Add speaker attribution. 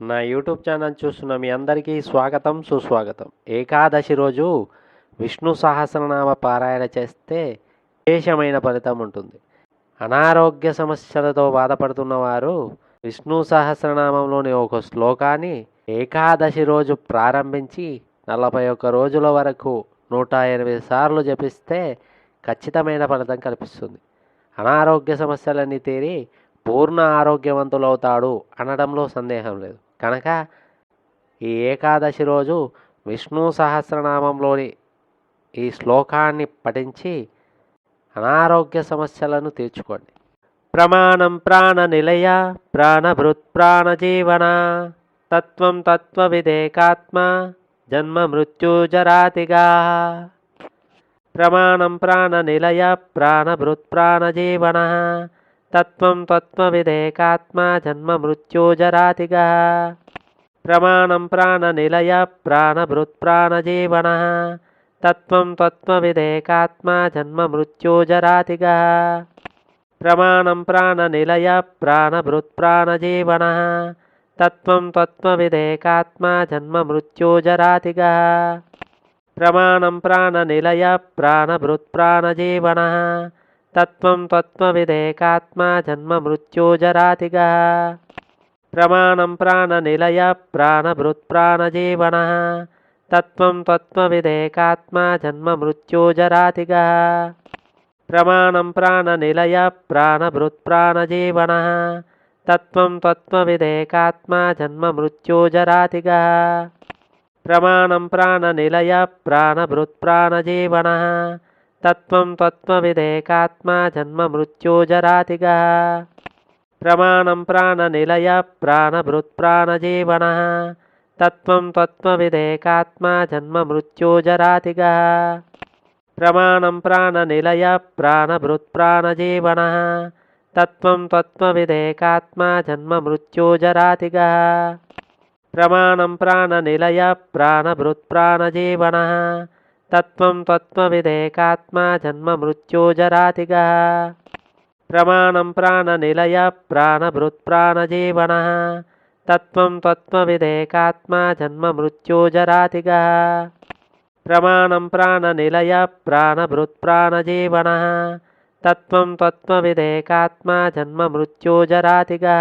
Speaker 1: నా YouTube channel చూస్తున్న మీ అందరికీ స్వాగతం సుస్వాగతం. ఏకాదశి రోజు విష్ణు సహస్రనామ పారాయణ చేస్తే విశేషమైన ఫలితం ఉంటుంది. అనారోగ్య సమస్యలతో బాధపడుతున్న వారు విష్ణు సహస్రనామంలోని ఒక శ్లోకాన్ని ఏకాదశి రోజు ప్రారంభించి నలభై ఒక్క రోజుల వరకు నూట ఎనిమిది సార్లు జపిస్తే ఖచ్చితమైన ఫలితం కల్పిస్తుంది. అనారోగ్య సమస్యలన్నీ తీరి పూర్ణ ఆరోగ్యవంతులవుతాడు అనడంలో సందేహం లేదు. కనుక ఈ ఏకాదశి రోజు విష్ణు సహస్రనామంలోని ఈ శ్లోకాన్ని పఠించి అనారోగ్య సమస్యలను తీర్చుకోండి. ప్రమాణం ప్రాణ నిలయ ప్రాణభృత్ ప్రాణజీవన తత్వం విధేకాత్మ జన్మ మృత్యుజరాతిగా ప్రమాణం ప్రాణ నిలయ ప్రాణభృత్ ప్రాణజీవన తత్వం తత్వవిదేకాత్మ జన్మ మృత్యోజరాతిగ ప్రమాణం ప్రాణ నిలయ ప్రాణభృత్ తత్వం తత్వవిదేకాత్మ జన్మ మృత్యోజరాతిగ ప్రమాణం ప్రాణ నిలయ ప్రాణభృత్ తత్వం తత్వవిదేకాత్మ జన్మ మృత్యోజరాతిగ ప్రమాణం ప్రాణ నిలయ ప్రాణభృత్ తత్వం తత్వవిదేకాత్మ జన్మ మృత్యోజరాతిగా ప్రమాణం ప్రాణనిలయ ప్రాణభృత్ప్రాణజీవన. తత్వం తత్వవిదేకాత్మ జన్మ మృత్యోజరాతిగా ప్రమాణం ప్రాణనిలయ ప్రాణభృత్ప్రాణజీవన. తత్వం తత్వవిదేకాత్మ జన్మ మృత్యోజరాతిగా ప్రమాణం ప్రాణనిలయ ప్రాణభృత్ప్రాణజీవన. తత్వం తత్వవిదేకాత్మ జన్మ మృత్యుజరాతిగా ప్రమాణం ప్రాణనిలయ ప్రాణభృత్ప్రాణజీవన తత్వం తత్వవిదేకాత్మ జన్మ మృత్యుజరాతిగా ప్రమాణం ప్రాణనిలయ ప్రాణభృత్ప్రాణజీవన తత్వం తత్వవిదేకాత్మ జన్మ మృత్యుజరాతిగా ప్రమాణం ప్రాణనిలయ ప్రాణభృత్ప్రాణజీవన తత్వం తత్వవిదేకాత్మ జన్మ మృత్యోజరాతిగ ప్రమాణం ప్రాణ నిలయ ప్రాణభృత్ తత్వం తత్వవిదేకాత్మ జన్మ మృత్యోజరాతిగ ప్రమాణం ప్రాణ నిలయ ప్రాణభృత్ తత్వం తత్వవిదేకాత్మ జన్మ మృత్యుజరాతిగా